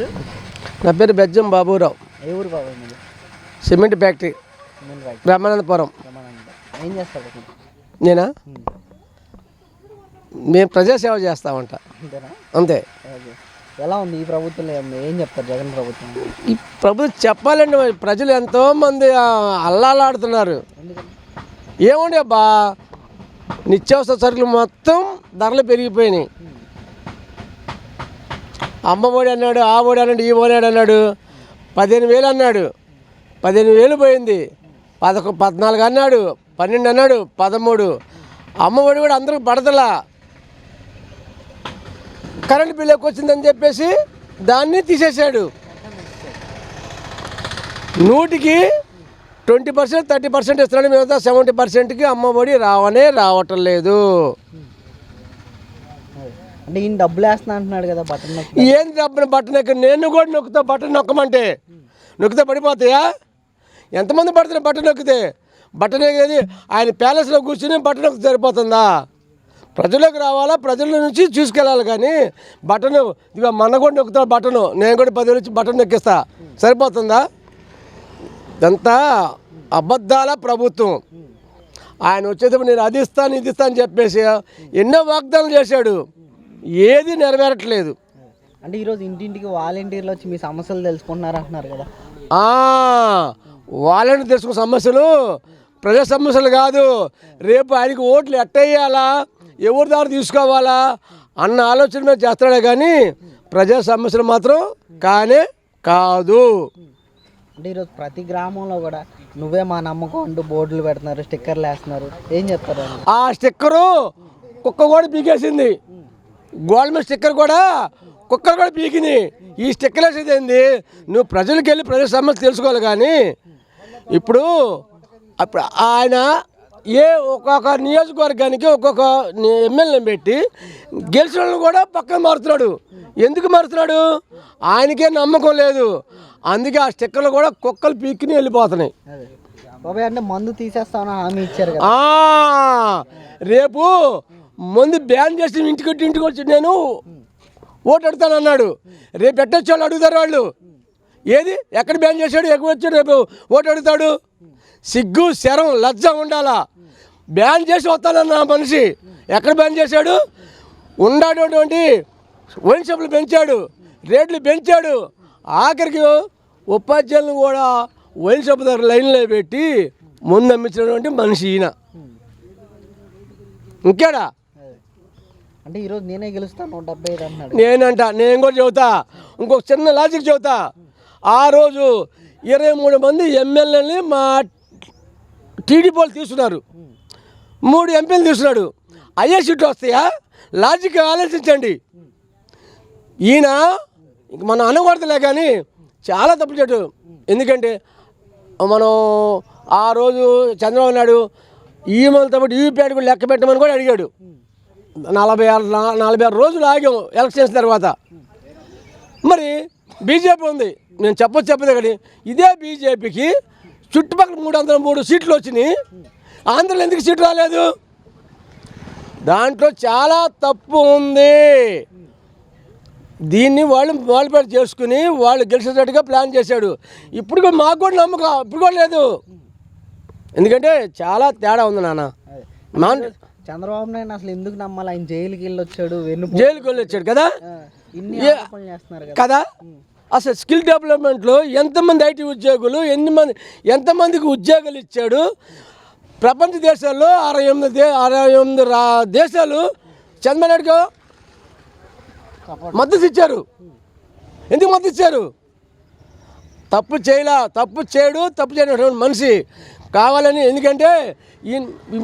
పేరు? నా పేరు బెజ్జం బాబురావు. ఏ ఊరు మీరు cement factory. Cement factory. Brahmanandapuram Ramananda ఏం చేస్తాడు? నేనా? ఉమ్. మేము ప్రజాసేవ చేస్తామంట అంతేనా? అంతే. ఓకే. ఎలా ఉంది ఈ ప్రభుత్వంలో ఏం- ఏం చెప్తారు జగన్ ప్రభుత్వం? ఈ ప్రభుత్వం చెప్పాలండి మరి ప్రజలు ఎంతోమంది ఆ, అల్లాలాడుతున్నారు. ఏముండే అబ్బా? నిత్యావసర సరుకులు మొత్తం ధరలు పెరిగిపోయినాయి. ఒడి అన్నాడు ఆ ఒడి అన్నాడు ఈ ఒడి అన్నాడు. పదిహేను వేలు అన్నాడు. పదిహేను వేలు పోయింది. పదకొ పద్నాలుగు అన్నాడు. పన్నెండు అన్నాడు. పదమూడు. అమ్మ ఒడి కూడా అందరికి పడతలా. కరెంట్ బిల్ ఎక్కువ వచ్చిందని చెప్పేసి దాన్ని తీసేశాడు. నూటికి ట్వంటీ పర్సెంట్ థర్టీ పర్సెంట్ ఇస్తున్నాడు. మిగతా సెవెంటీ పర్సెంట్కి అమ్మ ఒడి రావనే రావటం లేదు. అంటే ఈయన డబ్బులు వేస్తున్నా అంటున్నాడు కదా బటన్ నొక్కి ఏం డబ్బులు బట్టన్ ఎక్కడ నేను కూడా నొక్కుతా బట్టన్ నొక్కమంటే. నొక్కితే పడిపోతాయా? ఎంతమంది పడుతున్నారు బట్టన్ నొక్కితే? బట్టన్ ఎక్కేది ఆయన ప్యాలెస్లో కూర్చుని బట్టన్ నొక్కి సరిపోతుందా? ప్రజలకు రావాలా? ప్రజల నుంచి చూసుకెళ్ళాలి కానీ బటన్ ఇక మన కూడా నొక్కుతా బటను. నేను కూడా పది నుంచి బటన్ నొక్కిస్తా. సరిపోతుందా? ఇదంతా అబద్ధాల ప్రభుత్వం. ఆయన వచ్చేటప్పుడు నేను అది ఇస్తాను ఇది ఇస్తాను అని చెప్పేసి ఎన్నో వాగ్దానాలు చేశాడు. ఏది నెరవేరట్లేదు. అంటే ఈరోజు ఇంటింటికి వాలంటీర్లు వచ్చి మీ సమస్యలు తెలుసుకుంటున్నారు అంటున్నారు కదా. వాళ్ళని తెలుసుకున్న సమస్యలు ప్రజా సమస్యలు కాదు. రేపు ఆయనకి ఓట్లు ఎట్టేయాలా? ఎవరి దారి తీసుకోవాలా? అన్న ఆలోచన మీద చేస్తాడే కానీ ప్రజా సమస్యలు మాత్రం కానే కాదు. అంటే ఈరోజు ప్రతి గ్రామంలో కూడా నువ్వే మా నమ్మకం అంటూ బోర్డులు పెడుతున్నారు స్టిక్కర్లు వేస్తున్నారు. ఏం చెప్తారు ఆ స్టిక్కరు కుక్క కూడా పీకేసింది. గోల్డ్ మీద స్టిక్కర్ కూడా కుక్కలు కూడా పీకింది ఈ స్టిక్కర్ వేసేది ఏంది? నువ్వు ప్రజలకు వెళ్ళి ప్రజల సమస్య తెలుసుకోవాలి కానీ ఇప్పుడు అప్పుడు ఆయన ఏ ఒక్కొక్క నియోజకవర్గానికి ఒక్కొక్క ఎమ్మెల్యేని పెట్టి గెలిచిన వాళ్ళని కూడా పక్కన మారుతున్నాడు. ఎందుకు మారుతున్నాడు? ఆయనకే నమ్మకం లేదు. అందుకే ఆ స్టిక్కర్లు కూడా కుక్కలు పీక్కిని వెళ్ళిపోతున్నాయి. బాబాయ్ అంటే మందు తీసేస్తామని హామీ ఇచ్చారు రేపు ముందు బ్యాన్ చేసి ఇంటికి ఇంటికి వచ్చి నేను ఓటు అడుగుతాను అన్నాడు రేపు ఎట్టొచ్చి వాళ్ళు అడుగుతారు వాళ్ళు? ఏది? ఎక్కడ బ్యాన్ చేశాడు? ఎక్కడ వచ్చాడు రేపు ఓటు అడుగుతాడు? సిగ్గు శరం లజ్జ ఉండాలా? బ్యాన్ చేసి వస్తానన్న మనిషి. ఎక్కడ బ్యాన్ చేశాడు? ఉండేటటువంటి వైన్ షాపులు పెంచాడు రేట్లు పెంచాడు. ఆఖరికి ఉపాధ్యాయులను కూడా వైన్ షాప్ దగ్గర లైన్లో పెట్టి ముందు అమ్మించినటువంటి మనిషి ఈయన. ఇంకేడా? అంటే ఈరోజు నేనే గెలుస్తాను నూట డెబ్బై ఐదు అన్నాడు. నేనంట నేను కూడా చెబుతా. ఇంకొక చిన్న లాజిక్ చెబుతా. ఆ రోజు ఇరవై మూడు మంది ఎమ్మెల్యేని మా టీడీపీ వాళ్ళు తీసుకున్నారు. మూడు ఎంపీలు తీసుకున్నాడు. అయ్యే సీట్లు వస్తాయా? లాజిక్ ఆలోచించండి. ఈయన ఇంక మనం అనకూడదులే కానీ చాలా తప్పు చెట్టు ఎందుకంటే మనం ఆ రోజు చంద్రబాబు నాయుడు ఈమెలతో పాటు ఈవీపీఆర్ కూడా లెక్క పెట్టమని కూడా అడిగాడు. నలభై ఆరు నలభై ఆరు రోజులు ఆగాం ఎలక్షన్స్ తర్వాత. మరి బీజేపీ ఉంది. నేను చెప్పొచ్చు చెప్పదు కానీ ఇదే బీజేపీకి చుట్టుపక్కల మూడు వందల మూడు సీట్లు వచ్చినాయి. ఆంధ్రలో ఎందుకు సీటు రాలేదు? దాంట్లో చాలా తప్పు ఉంది. దీన్ని వాళ్ళు మాల్పేట చేసుకుని వాళ్ళు గెలిచేటట్టుగా ప్లాన్ చేశాడు. ఇప్పుడు కూడా మాకు కూడా నమ్మకం ఇప్పుడు కూడా లేదు. ఎందుకంటే చాలా తేడా ఉంది నాన్న. మా చంద్రబాబు నాయుడు అసలు ఎందుకు నమ్మాలి? ఆయన జైలుకి వెళ్ళి వచ్చాడు జైలుకి వెళ్ళి వచ్చాడు కదా ఇన్ని ఏ- ఆరోపణలు చేస్తున్నారు కదా. అసలు స్కిల్ డెవలప్మెంట్లో ఎంతమంది ఐటీ ఉద్యోగులు ఎన్ని మంది ఎంతమందికి ఉద్యోగాలు ఇచ్చాడు? ప్రపంచ దేశాల్లో అరవై ఎనిమిది అరవై ఎనిమిది రా దేశాలు చంద్రబాబు మద్దతు ఇచ్చారు. ఎందుకు మద్దతు ఇచ్చారు? తప్పు చేయలా తప్పు చేయడు తప్పు చేయనటువంటి మనిషి. కావాలని ఎందుకంటే ఈ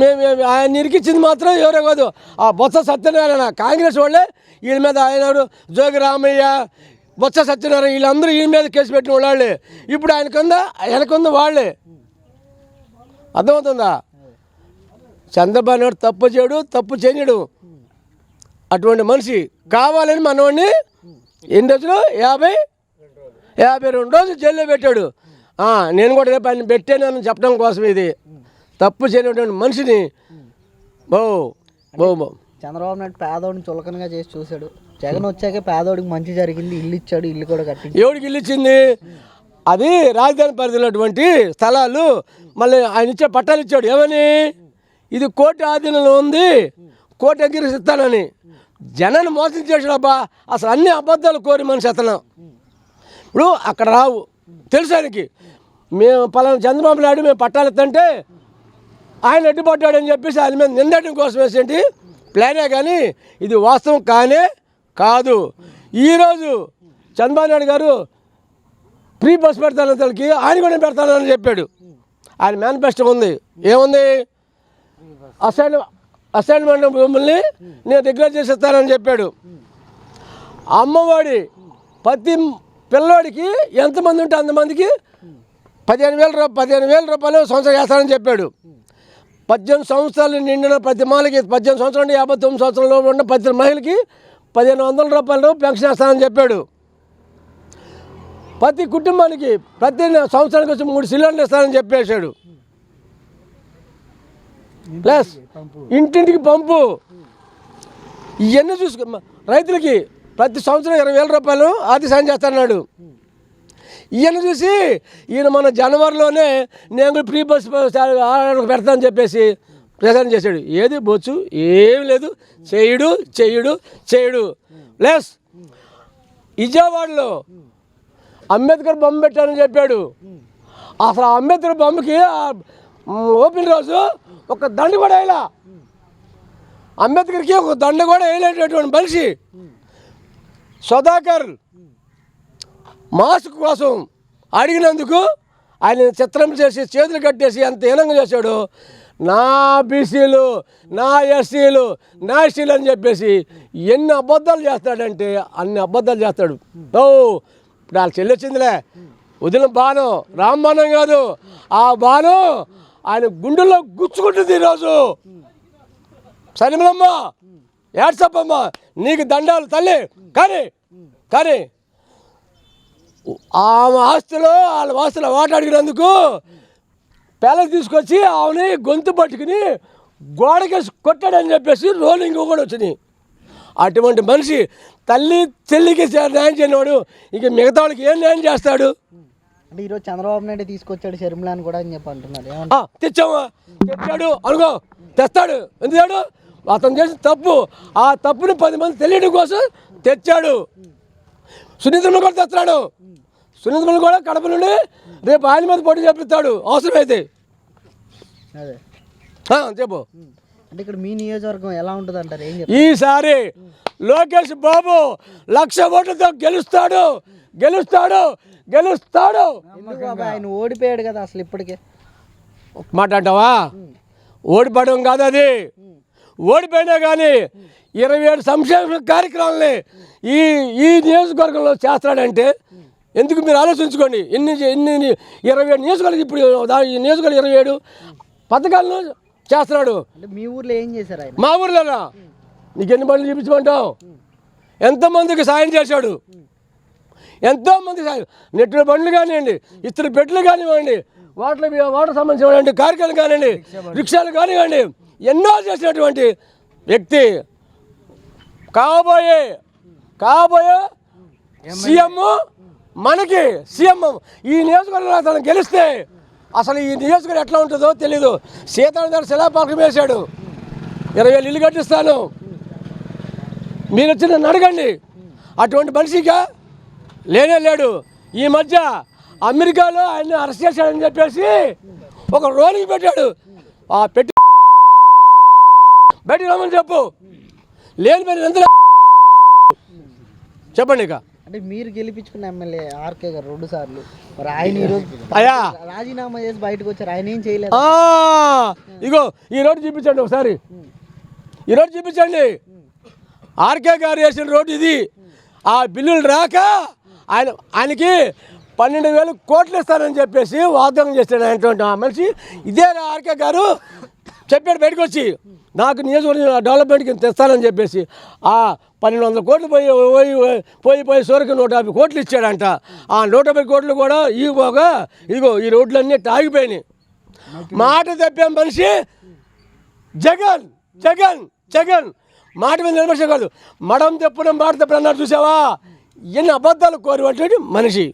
మేము ఆయన ఇరికిచ్చింది మాత్రం ఎవరో కాదు. ఆ బొత్స సత్యనారాయణ కాంగ్రెస్ వాళ్ళే. వీళ్ళ మీద ఆయన జోగి రామయ్య బొత్స సత్యనారాయణ వీళ్ళందరూ ఈయన మీద కేసు పెట్టిన వాళ్ళే. ఇప్పుడు ఆయనకుందా ఆయనకుందా వాళ్ళే. అర్థమవుతుందా? చంద్రబాబు నాయుడు తప్పు చేయడు తప్పు చేయడు అటువంటి మనిషి కావాలని మనవాడిని ఎన్ని రోజులు? యాభై? యాభై రెండు రోజులు జైల్లో పెట్టాడు. నేను కూడా రేపు ఆయన పెట్టానని చెప్పడం కోసం ఇది. తప్పు చేయనటువంటి మనిషిని బో బో బో. చంద్రబాబు నాయుడు పేదోడిని చులకనగా చేసి చూశాడు. జగన్ వచ్చాక పేదోడికి మంచి జరిగింది ఇల్లు ఇచ్చాడు ఇల్లు కూడా కట్టించాడు. ఎవరికి ఇల్లు ఇచ్చింది? అది రాజధాని పరిధిలో ఉన్నటువంటి స్థలాలు మళ్ళీ ఆయన ఇచ్చే పట్టాలు ఇచ్చాడు. ఏమని? ఇది కోర్టు ఆధీనంలో ఉంది కోర్టు ఎగ్గిరి ఇస్తానని. జనాన్ని మోసం చేసాడు అబ్బా. అసలు అన్ని అబద్ధాలు కోరి మనిషి అతను. ఇప్పుడు అక్కడ రావు. తెలుసు ఆయనకి మేము పలానా చంద్రబాబు నాయుడు మేము పట్టాలి తంటే ఆయన అని చెప్పేసి ఆయన మీద నిందడం కోసం వేసేంటి? ప్లానే కానీ ఇది వాస్తవం కానే కాదు. ఈరోజు చంద్రబాబు నాయుడు గారు ఫ్రీ బస్ పెడతాను అతనికి ఆయన కూడా పెడతానని చెప్పాడు. ఆయన మేనిఫెస్టో ఉంది. ఏముంది? అసైన్ అసైన్మెంట్ భూముల్ని నేను డిక్లేర్ చేసేస్తానని చెప్పాడు. అమ్మఒడి ప్రతి పిల్లోడికి ఎంతమంది ఉంటే అంతమందికి పదిహేను వేల రూపాయలు పదిహేను వేల రూపాయలు సంవత్సరం చేస్తానని చెప్పాడు. పద్దెనిమిది సంవత్సరాలు నిండిన ప్రతి మహిళకి పద్దెనిమిది సంవత్సరాలు యాభై తొమ్మిది సంవత్సరాల ఉన్న ప్రతి మహిళకి పదిహేను వందల రూపాయలు పెన్షన్ వేస్తానని చెప్పాడు. ప్రతి కుటుంబానికి ప్రతి సంవత్సరానికి వచ్చి మూడు సిలిండర్లు ఇస్తానని చెప్పేశాడు. ప్లస్ ఇంటింటికి పంపు. ఇవన్నీ చూసుకో రైతులకి ప్రతి సంవత్సరం ఇరవై వేల రూపాయలు ఆర్థిక సాయం చేస్తున్నాడు. ఈయన చూసి ఈయన మన జనవరిలోనే నేను కూడా ప్రీ బస్ పెడతానని చెప్పేసి ప్రచారం చేశాడు. ఏది బొచ్చు? ఏం లేదు. చేయుడు చేయుడు చేయుడు. ప్లస్ విజయవాడలో అంబేద్కర్ బొమ్మ పెట్టానని చెప్పాడు. అసలు ఆ అంబేద్కర్ బొమ్మకి ఓపెన్ రోజు ఒక దండ కూడా వేయలా. అంబేద్కర్కి ఒక దండ కూడా వేయలేటటువంటి మనిషి. సుధాకర్ మాస్క్ కోసం అడిగినందుకు ఆయన చిత్రం చేసి చేతులు కట్టేసి ఎంత హీనంగా చేశాడు. నా బీసీలు నా ఎస్సీలు నా ఎస్సీలు అని చెప్పేసి ఎన్ని అబద్ధాలు చేస్తాడంటే అన్ని అబద్ధాలు చేస్తాడు. ఓ ఇప్పుడు వాళ్ళ చెల్లి వచ్చిందిలే. వదిలిన బాణం రామ్మానం కాదు. ఆ బాణం ఆయన గుండెల్లో గుచ్చుకుంటుంది ఈరోజు. సరిమలమ్మ! ఏడ్సప్పమ్మ నీకు దండాలు తల్లి. కానీ కానీ ఆమె ఆస్తిలో వాళ్ళ ఆస్తులు వాట అడిగినందుకు పిల్లలు తీసుకొచ్చి ఆమెని గొంతు పట్టుకుని గోడకేసి కొట్టాడని చెప్పేసి రోలింగ్ కూడా వచ్చినాయి. అటువంటి మనిషి తల్లి చెల్లికి న్యాయం చేయనివాడు. ఇక మిగతా వాళ్ళకి ఏం న్యాయం చేస్తాడు? అంటే ఈరోజు చంద్రబాబు నాయుడు తీసుకొచ్చాడు షర్మిలాని కూడా అని చెప్పి అంటున్నారు. ఆ, తెచ్చావా? తెచ్చాడు. అనుకో తెస్తాడు. ఎందుకు అతను చేసిన తప్పు. ఆ తప్పుని పది మంది తెలియడం కోసం తెచ్చాడు. సునీతను కూడా తెస్తాడు సునీతను కూడా కడప నుండి రేపు ఆయన మీద పోటీ చేపిస్తాడు. అవసరమైతే. చెప్పు. అంటే ఇక్కడ మీ నియోజకవర్గం ఎలా ఉంటుంది అంటారు ఈసారి లోకేష్ బాబు లక్ష ఓట్లతో గెలుస్తాడు. గెలుస్తాడు. గెలుస్తాడు. ఆయన ఓడిపోయాడు కదా అసలు ఇప్పటికే. మాట అంటావా? ఓడిపోవడం కాదు అది. ఓడిపోయినా కానీ ఇరవై ఏడు సంక్షేమ కార్యక్రమాలని ఈ ఈ నియోజకవర్గంలో చేస్తాడంటే ఎందుకు మీరు ఆలోచించుకోండి? ఎన్ని ఎన్ని ఇరవై ఏడు నియోజకవర్గం ఇప్పుడు నియోజకవర్గం ఇరవై ఏడు పథకాలను చేస్తున్నాడు. మీ ఊర్లో ఏం చేశారు మా ఊర్లోనా? నీకు ఎన్ని బండ్లు చూపించమంటావు ఎంతమందికి సాయం చేశాడు. ఎంతోమంది సాయం నెట్టుల బండ్లు కానివ్వండి ఇతర పెట్లు కానివ్వండి వాటర్ వాటర్ సంబంధించినటువంటి కార్యక్రమాలు కానివ్వండి రిక్షాలు కానివ్వండి ఎన్నో చేసినటువంటి వ్యక్తి. కాబోయే కాబోయే సీఎం మనకి సీఎం. ఈ నియోజకవర్గంలో అతను గెలిస్తే అసలు ఈ నియోజకవర్గం ఎట్లా ఉంటుందో తెలీదు. సీతారాం గారు శిలాపాలకం వేశాడు. ఇరవై వేలు ఇల్లు కట్టిస్తాను. మీరు వచ్చి నన్ను అడగండి. అటువంటి మనిషిగా లేనే లేడు. ఈ మధ్య అమెరికాలో ఆయన అరెస్ట్ చేశాడని చెప్పేసి ఒక రోలింగ్ పెట్టాడు. ఆ పెట్టి బయటికి రమ్మని చెప్పు. లేని పని ఎంత చెప్పండి ఇక. అంటే మీరు గెలిపించుకున్న ఎమ్మెల్యే ఆర్కే గారు రెండు సార్లు. మరి ఆయన ఈరోజు అయ్యా. రాజీనామా చేసి బయటకు వచ్చారు. ఆయన ఏం చేయలేదు. ఇగో ఈ రోడ్డు చూపించండి ఒకసారి. ఈ రోడ్డు చూపించండి. ఆర్కే గారు వేసిన రోడ్డు ఇది. ఆ బిల్లులు రాక ఆయన ఆయనకి పన్నెండు వేలు కోట్లు ఇస్తానని చెప్పేసి వాగ్దానం చేస్తాడు అనేటువంటి ఆ మనిషి. ఇదే ఆర్కే గారు. చెప్పాడు బయటకు వచ్చి నాకు నియోజకవర్గం డెవలప్మెంట్కి తెస్తానని చెప్పేసి ఆ పన్నెండు వందల కోట్లు పోయి పోయి పోయి పోయి సూర్యకి నూట యాభై కోట్లు ఇచ్చాడంట. ఆ నూట యాభై కోట్లు కూడా ఇవ్వగా ఇదిగో ఈ రోడ్లన్నీ ఆగిపోయినాయి మాట తప్పే మనిషి జగన్ జగన్ జగన్. మాట మీద నిలబడే కాదు మడం తెప్పడం మాట తెప్పడం అన్నారు చూసావా? ఎన్ని అబద్ధాలు కోరి మనిషి.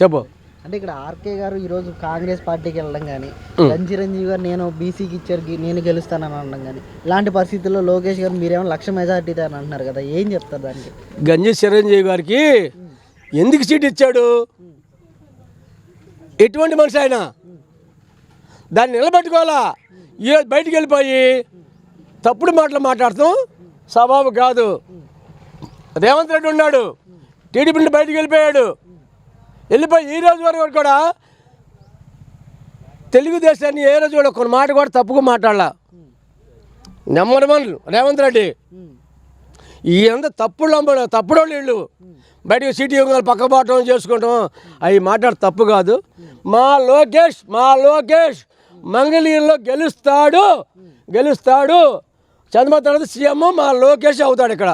చెప్పు. అంటే ఇక్కడ ఆర్కే గారు ఈరోజు కాంగ్రెస్ పార్టీకి వెళ్ళడం కానీ చిరంజీవి గారు నేను బీసీకి ఇచ్చారు నేను గెలుస్తానని అనడం కానీ ఇలాంటి పరిస్థితుల్లో లోకేష్ గారు మీరేమో లక్ష మెజార్టీ అని అంటున్నారు కదా ఏం చెప్తారు దానికి? గంజి చిరంజీవి గారికి ఎందుకు సీట్ ఇచ్చాడు? ఎటువంటి మనిషి ఆయన? దాన్ని నిలబెట్టుకోవాలా? ఈరోజు బయటికి వెళ్ళిపోయి తప్పుడు మాటలు మాట్లాడతాం స్వభావం కాదు. రేవంత్ రెడ్డి ఉన్నాడు. టీడీపీ బయటికి వెళ్ళిపోయాడు. వెళ్ళిపోయి ఈ రోజు వరకు కూడా తెలుగుదేశాన్ని ఏ రోజు కూడా కొన్ని మాట కూడా తప్పుగా మాట్లాడాల. Number one Revanth Reddy. ఈ అంత తప్పుడు తప్పుడు వీళ్ళు. బయటకు సిటీ యుగాలు పక్కబాటం చేసుకుంటాం. అవి మాట్లాడు తప్పు కాదు. మా లోకేష్ మా లోకేష్ మంగళగిరిలో గెలుస్తాడు. గెలుస్తాడు. చంద్రబాబు తర్వాత సీఎం మా లోకేష్ అవుతాడు ఇక్కడ.